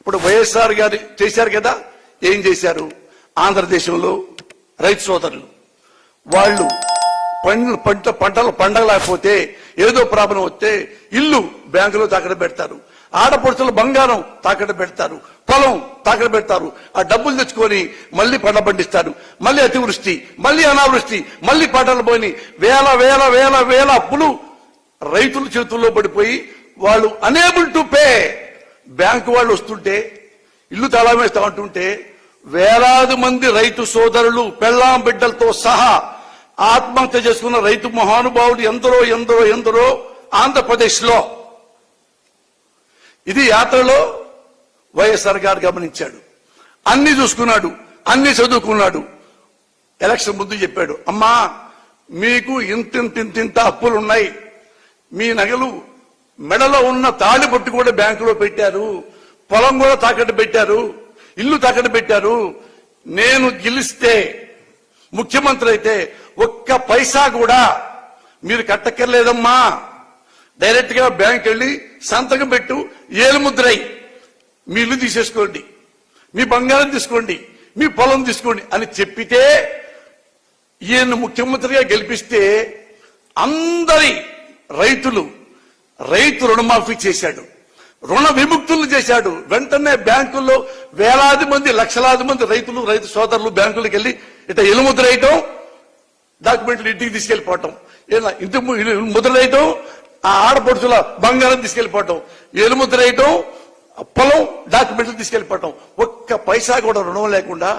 ఇప్పుడు వైఎస్ఆర్ గారు చేశారు కదా ఏం చేశారు? ఆంధ్రదేశంలో రైతు సోదరులు వాళ్ళు పండ్లు పంట పంటలు పండగలేకపోతే ఏదో ప్రాబ్లం వస్తే ఇల్లు బ్యాంకులో తాకడ పెడతారు. ఆడపడుచులు బంగారం తాకడ పెడతారు. పొలం తాకడ పెడతారు. ఆ డబ్బులు తెచ్చుకొని మళ్ళీ పంట పండిస్తారు. మళ్ళీ అతివృష్టి మళ్ళీ అనావృష్టి మళ్ళీ పంటలు పోయి వేల వేల వేల వేల అప్పులు రైతుల చేతుల్లో పడిపోయి వాళ్ళు అనేబుల్ టు పే బ్యాంకు వాళ్ళు వస్తుంటే ఇల్లు తాళం వేస్తా ఉంటుంటే వేలాది మంది రైతు సోదరులు పెళ్ళాం బిడ్డలతో సహా ఆత్మహత్య చేసుకున్న రైతు మహానుభావులు ఎందరో ఎందరో ఎందరో ఆంధ్రప్రదేశ్లో. ఇది యాత్రలో వైఎస్ఆర్ గారు గమనించాడు. అన్ని చూసుకున్నాడు అన్ని చదువుకున్నాడు. ఎలక్షన్ ముందు చెప్పాడు అమ్మా మీకు ఇంతింతింతింత అప్పులు ఉన్నాయి మీ నగలు మెడలో ఉన్న తాళి బొట్టు కూడా బ్యాంకులో పెట్టారు. పొలం కూడా తాకట్టు పెట్టారు. ఇల్లు తాకట్టు పెట్టారు. నేను గెలిస్తే ముఖ్యమంత్రి అయితే ఒక్క పైసా కూడా మీరు కట్టక్కర్లేదమ్మా. డైరెక్ట్గా బ్యాంక్ వెళ్ళి సంతకం పెట్టు ఏలుముద్రై. మీ ఇల్లు తీసేసుకోండి. మీ బంగారం తీసుకోండి. మీ పొలం తీసుకోండి అని చెప్పితే ఈయన ముఖ్యమంత్రిగా గెలిపిస్తే అందరి రైతులు రైతు రుణమాఫీ చేశాడు. రుణ విముక్తులు చేశాడు. వెంటనే బ్యాంకుల్లో వేలాది మంది లక్షలాది మంది రైతులు రైతు సోదరులు బ్యాంకులకు వెళ్ళి ఇట్లా ఎలుముద్ర వేయటం డాక్యుమెంట్లు ఇంటికి తీసుకెళ్ళిపోవటం ఏదో ఇంటి ము- ముద్ర వేయటం ఆ ఆడపడుచుల బంగారం తీసుకెళ్ళిపోవటం ఎలుముద్ర వేయటం పొలం డాక్యుమెంట్లు తీసుకెళ్ళిపోవటం ఒక్క పైసా కూడా రుణం లేకుండా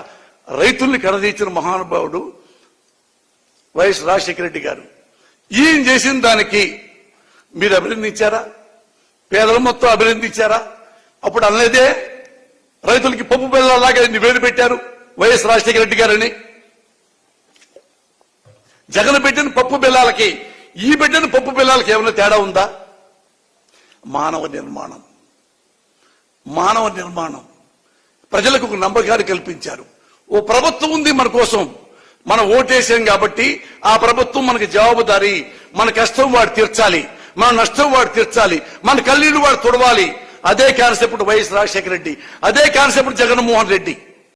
రైతుల్ని కరదీచిన మహానుభావుడు వైఎస్ రాజశేఖర రెడ్డి గారు. ఈయన చేసిన దానికి మీరు అభినందించారా? పేదల మొత్తం అభినందించారా? అప్పుడు అనలేదే రైతులకి పప్పు బెల్లలాగా నివేది పెట్టారు? వైఎస్ రాజశేఖర రెడ్డి గారని. జగన్ పెట్టిన పప్పు బెల్లాలకి ఈ పెట్టిన పప్పు బెల్లాలకి ఏమైనా తేడా ఉందా? మానవ నిర్మాణం. మానవ నిర్మాణం. ప్రజలకు ఒక నమ్మకాన్ని కల్పించారు. ఓ ప్రభుత్వం ఉంది మన కోసం. మనం ఓటేసాం కాబట్టి ఆ ప్రభుత్వం మనకి జవాబుదారీ మన కష్టం వాడు తీర్చాలి. మన నష్టం వాడు తీర్చాలి. మన కన్నీళ్ళు వాడు తుడవాలి. అదే కాన్సెప్ట్ వైఎస్ రాజశేఖర రెడ్డి. అదే కాన్సెప్ట్ జగన్మోహన్ రెడ్డి.